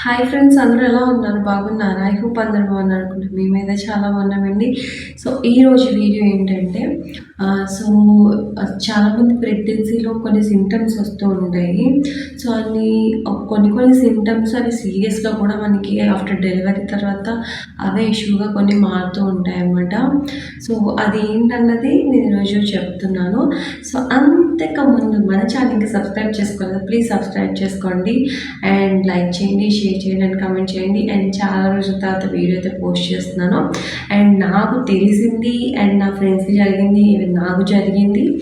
Hi friends అందరూ ఎలా ఉన్నారు? బాగున్నారా? ఐ హోప్ అందరూ బాగున్నారు అనుకుంటున్నాను మేమైతే చాలా బాగున్నామండి. సో ఈరోజు వీడియో ఏంటంటే సో చాలామంది ప్రెగ్నెన్సీలో కొన్ని సిమ్టమ్స్ వస్తూ ఉంటాయి. సో అన్ని కొన్ని కొన్ని సిమ్టమ్స్ అవి సీరియస్గా కూడా మనకి ఆఫ్టర్ డెలివరీ తర్వాత అవే ఇష్యూగా కొన్ని మారుతూ ఉంటాయి అన్నమాట సో అది ఏంటన్నది నేను ఈరోజు చెప్తున్నాను. సో అంతక ముందు మన ఛానల్కి సబ్స్క్రైబ్ చేసుకోవాలి ప్లీజ్ సబ్స్క్రైబ్ చేసుకోండి. అండ్ లైక్ చేయండి షేర్ చేయండి అండ్ కమెంట్ చేయండి. అండ్ చాలా రోజుల తర్వాత వీడియో అయితే పోస్ట్ చేస్తున్నాను. అండ్ నాకు తెలిసింది అండ్ నా ఫ్రెండ్స్కి జరిగింది నాకు జరిగింది.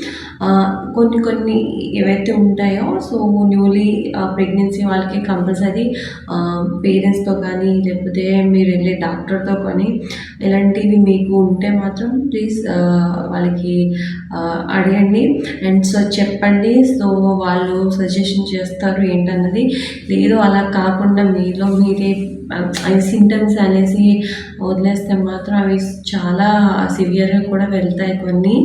కొన్ని కొన్ని ఏవైతే ఉంటాయో సో న్యూలీ ప్రెగ్నెన్సీ వాళ్ళకి కంపల్సరీ పేరెంట్స్తో కానీ లేకపోతే మీరు వెళ్ళే డాక్టర్తో కానీ ఇలాంటివి మీకు ఉంటే మాత్రం ప్లీజ్ వాళ్ళకి అడగండి. అండ్ సో చెప్పండి సో వాళ్ళు సజెషన్ చేస్తారు ఏంటన్నది. లేదు అలా కాకుండా మీలో మీరే అవి సింటమ్స్ అనేసి వదిలేస్తే మాత్రం అవి చాలా సివియర్గా కూడా వెళ్తాయి కొన్ని.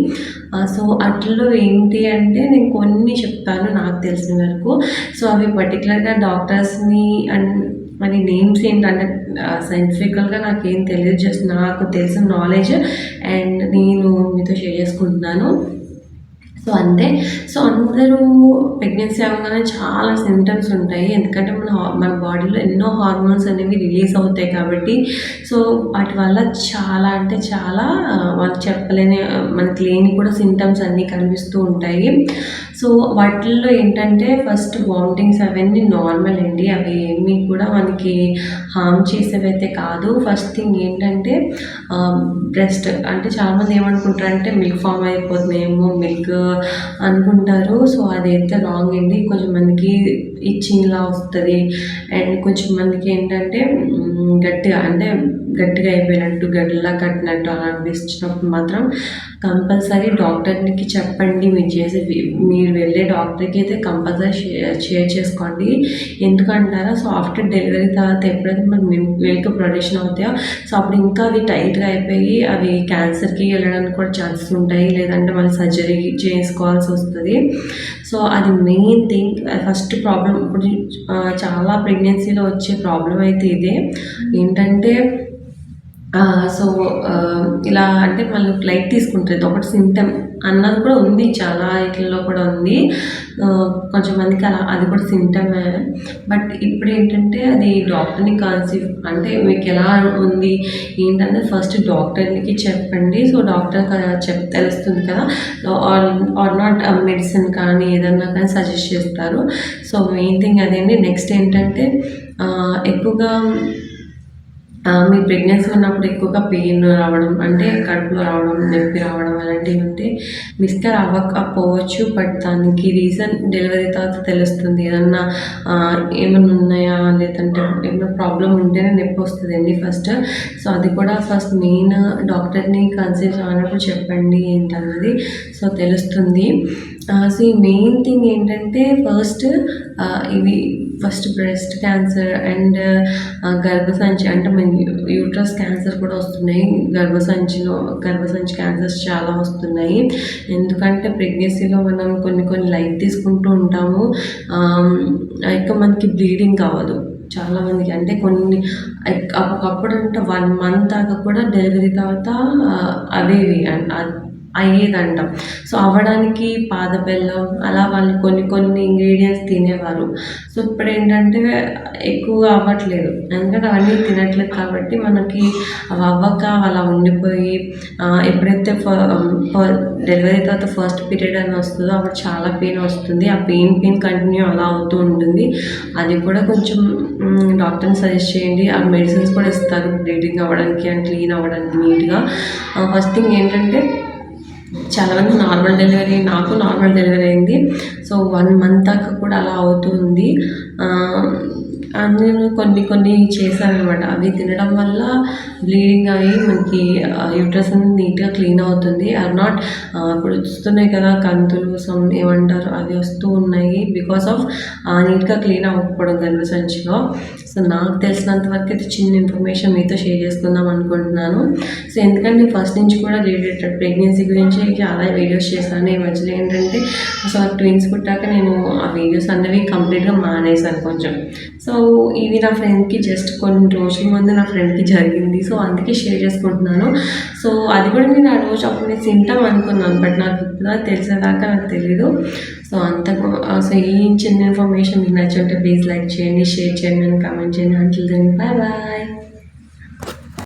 సో అట్లలో ఏంటి అంటే నేను కొన్ని చెప్తాను నాకు తెలిసిన వరకు. సో అవి పర్టికులర్గా డాక్టర్స్ని అండ్ మరి నేమ్స్ ఏంటంటే సైంటిఫికల్గా నాకు ఏం తెలియదు జస్ట్ నాకు తెలిసిన నాలెడ్జ్ అండ్ నేను మీతో షేర్ చేసుకుంటున్నాను. సో అంతే సో అందరూ ప్రెగ్నెన్సీ అవ్వగానే చాలా సిమ్టమ్స్ ఉంటాయి. ఎందుకంటే మన హా- మన బాడీలో ఎన్నో హార్మోన్స్ అనేవి రిలీజ్ అవుతాయి కాబట్టి సో వాటి వల్ల చాలా అంటే చాలా వాళ్ళు చెప్పలేని మనకి లేని కూడా సిమ్టమ్స్ అన్నీ కనిపిస్తూ ఉంటాయి. సో వాటిల్లో ఏంటంటే ఫస్ట్ వామిటింగ్స్ అవన్నీ నార్మల్ అండి. అవి ఏమీ కూడా మనకి హామ్ చేసేవైతే కాదు. ఫస్ట్ థింగ్ ఏంటంటే బ్రెస్ట్ అంటే చాలామంది ఏమనుకుంటారంటే మిల్క్ ఫామ్ అయిపోతుందేమో మిల్క్ అనుకుంటారు. సో అదైతే రాంగ్ అండి. కొంచెం మందికి ఇచ్చింగ్లా వస్తుంది. అండ్ కొంచెం మందికి ఏంటంటే గట్టిగా అంటే గట్టిగా అయిపోయినట్టు గడ్డలా కట్టినట్టు అలా అనిపించినప్పుడు మాత్రం కంపల్సరీ డాక్టర్కి చెప్పండి. మీరు చేసే మీరు వెళ్ళే డాక్టర్కి అయితే కంపల్సరీ షేర్ చేసుకోండి. ఎందుకంటారా సో ఆఫ్టర్ డెలివరీ తర్వాత ఎప్పుడైతే మన మిల్క్ ప్రొడక్షన్ అవుతాయో సో అప్పుడు ఇంకా అవి టైట్గా అయిపోయి అవి క్యాన్సర్కి వెళ్ళడానికి కూడా ఛాన్సెస్ ఉంటాయి. లేదంటే మళ్ళీ సర్జరీ చేసుకోవాల్సి వస్తుంది. సో అది మెయిన్ థింగ్. ఫస్ట్ ప్రాబ్లం ఇప్పుడు చాలా ప్రెగ్నెన్సీలో వచ్చే ప్రాబ్లం అయితే ఇదే. ఏంటంటే సో ఇలా అంటే మళ్ళీ లైట్ తీసుకుంటుంది ఒకటి సింటమ్. అన్నది కూడా ఉంది చాలా ఇట్లలో కూడా ఉంది. కొంచెం మందికి అలా అది కూడా సింటమే. బట్ ఇప్పుడు ఏంటంటే అది డాక్టర్ని కన్సీవ్ అంటే మీకు ఎలా ఉంది? ఏంటంటే ఫస్ట్ డాక్టర్కి చెప్పండి. సో డాక్టర్ చెప్ తెలుస్తుంది కదా. ఆర్ ఆర్ నాట్ మెడిసిన్ కానీ ఏదన్నా కానీ సజెస్ట్ చేస్తారు. సో మెయిన్ థింగ్ అదేంటి నెక్స్ట్ ఏంటంటే ఎక్కువగా మీ ప్రెగ్నెన్సీ ఉన్నప్పుడు ఎక్కువగా పెయిన్ రావడం అంటే కడుపులో రావడం నొప్పి రావడం అలాంటివి ఉంటే మిస్టర్ అవ్వకపోవచ్చు బట్ దానికి రీజన్ డెలివరీ తర్వాత తెలుస్తుంది. ఏదన్నా ఏమైనా ఉన్నాయా? లేదంటే ఏమైనా ప్రాబ్లం ఉంటేనే నొప్పి వస్తుందండి ఫస్ట్ సో అది కూడా ఫస్ట్ మెయిన్ డాక్టర్ని కన్సల్ట్ అయినప్పుడు చెప్పండి ఏంటన్నది. సో తెలుస్తుంది. సో ఈ మెయిన్ థింగ్ ఏంటంటే ఫస్ట్ ఇవి ఫస్ట్ బ్రెస్ట్ క్యాన్సర్ అండ్ గర్భసంచి అంటే మన యూట్రస్ క్యాన్సర్ కూడా వస్తున్నాయి. గర్భసంచిలో గర్భసంచి క్యాన్సర్స్ చాలా వస్తున్నాయి. ఎందుకంటే ప్రెగ్నెన్సీలో మనం కొన్ని కొన్ని లైట్ తీసుకుంటూ ఉంటాము. ఇక ఇంకా మనకి బ్లీడింగ్ కావదు. చాలామందికి అంటే కొన్ని ఒకప్పుడు అంటే వన్ మంత్ దాకా కూడా డెలివరీ తర్వాత అవేవి అయ్యేదంట. సో అవ్వడానికి పాదబెల్లం అలా వాళ్ళు కొన్ని కొన్ని ఇంగ్రీడియంట్స్ తినేవారు. సో ఇప్పుడు ఏంటంటే ఎక్కువగా అవ్వట్లేదు. ఎందుకంటే అవన్నీ తినట్లేదు కాబట్టి మనకి అవి అవ్వక అలా ఉండిపోయి ఎప్పుడైతే డెలివరీ తర్వాత ఫస్ట్ పీరియడ్ అని వస్తుందో అప్పుడు చాలా పెయిన్ వస్తుంది. ఆ పెయిన్ పెయిన్ కంటిన్యూ అలా అవుతూ ఉంటుంది. అది కూడా కొంచెం డాక్టర్ని సజెస్ట్ చేయండి. ఆ మెడిసిన్స్ కూడా ఇస్తారు. బ్లీడింగ్ అవ్వడానికి అండ్ క్లీన్ అవ్వడానికి నీట్గా. ఫస్ట్ థింగ్ ఏంటంటే చాలామంది నార్మల్ డెలివరీ నాకు నార్మల్ డెలివరీ అయింది. సో వన్ మంత్ దాకా కూడా అలా అవుతుంది నేను కొన్ని కొన్ని చేశాను అనమాట అవి తినడం వల్ల బ్లీడింగ్ అయ్యి మనకి యూట్రస్ అనేది నీట్గా క్లీన్ అవుతుంది. ఆర్ నాట్ ఇప్పుడు వస్తున్నాయి కదా కంతులు సమ్ ఏమంటారు అవి వస్తూ ఉన్నాయి. బికాస్ ఆఫ్ నీట్గా క్లీన్ అవ్వకపోవడం గర్భసంచిలో. సో నాకు తెలిసినంత వరకు అయితే చిన్న ఇన్ఫర్మేషన్ మీతో షేర్ చేసుకుందాం అనుకుంటున్నాను. సో ఎందుకంటే ఫస్ట్ నుంచి కూడా రిలేటెడ్ ప్రెగ్నెన్సీ గురించి చాలా వీడియోస్ చేశాను. ఈ మధ్యలో ఏంటంటే సో ట్విన్స్ పుట్టాక నేను ఆ వీడియోస్ అనేవి కంప్లీట్గా మానేశాను. కొంచెం. సో ఇవి నా ఫ్రెండ్కి జస్ట్ కొన్ని రోజుల ముందు నా ఫ్రెండ్కి జరిగింది. సో అందుకే షేర్ చేసుకుంటున్నాను. సో అది కూడా నేను ఆ రోజు అప్పుడు నేను తింటాం అనుకున్నాను బట్ నాకు ఇప్పుడు తెలిసేదాకా నాకు తెలీదు. సో అంతకు సో ఈ చిన్న ఇన్ఫర్మేషన్ మీకు నచ్చుంటే ప్లీజ్ లైక్ చేయండి షేర్ చేయండి అని కామెంట్ చేయండి. అంటే బాయ్ బాయ్